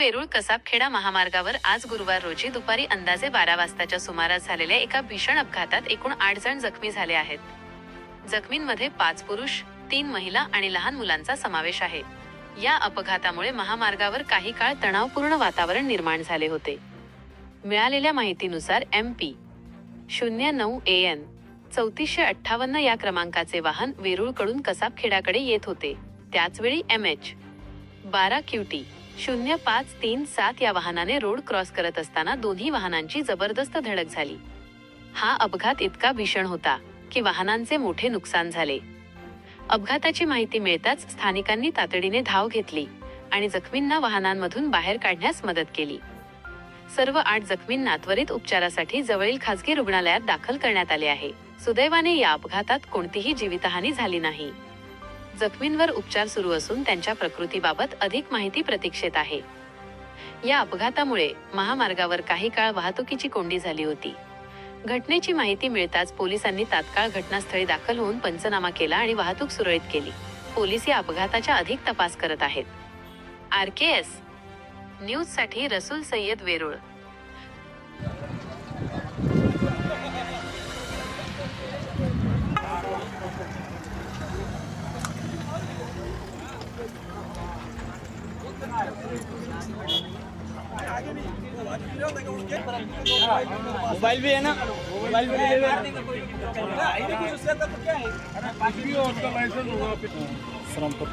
वेरूळ कसाबखेडा महामार्गावर आज गुरुवार रोजी दुपारी अंदाजे बारा वाजताच्या सुमारास झालेल्या एका भीषण अपघातात एकूण आठ जण जखमी झाले आहेत. जखमींमध्ये पाच पुरुष तीन महिला आणि लहान मुलांचा समावेश आहे. या अपघातामुळे महामार्गावर काही काळ तणावपूर्ण वातावरण निर्माण झाले होते. मिळालेल्या माहितीनुसार एम पी शून्य नऊ ए एन चौतीसशे अठ्ठावन्न या क्रमांकाचे वाहन वेरूळकडून कसाबखेडाकडे येत होते. त्याचवेळी एम एच बारा क्यूटी शून्य पाच तीन सात या वाहनाने रोड क्रॉस करत असताना दोन्ही वाहनांची जबरदस्त धडक झाली. हा अपघात इतका भीषण होता की वाहनांचे मोठे नुकसान झाले. अपघाताची माहिती मिळताच स्थानिकांनी तातडीने धाव घेतली आणि जखमींना वाहनांमधून बाहेर काढण्यास मदत केली. सर्व आठ जखमींना त्वरित उपचारासाठी जवळील खासगी रुग्णालयात दाखल करण्यात आले आहे. सुदैवाने या अपघातात कोणतीही जीवितहानी झाली नाही. जखमींवर उपचार सुरू असून त्यांच्या प्रकृतीबाबत अधिक माहिती प्रतीक्षेत आहे. या अपघातामुळे महामार्गावर काही काळ वाहतुकीची कोंडी झाली होती. घटनेची माहिती मिळताच पोलिसांनी तात्काळ घटनास्थळी दाखल होऊन पंचनामा केला आणि वाहतूक सुरळीत केली. पोलीस या अपघाताचा अधिक तपास करत आहेत. आर के एस न्यूजसाठी रसूल सय्यद वेरूळ. मोबाइल भी है ना? मोबाइल भी ले लो श्रमपुर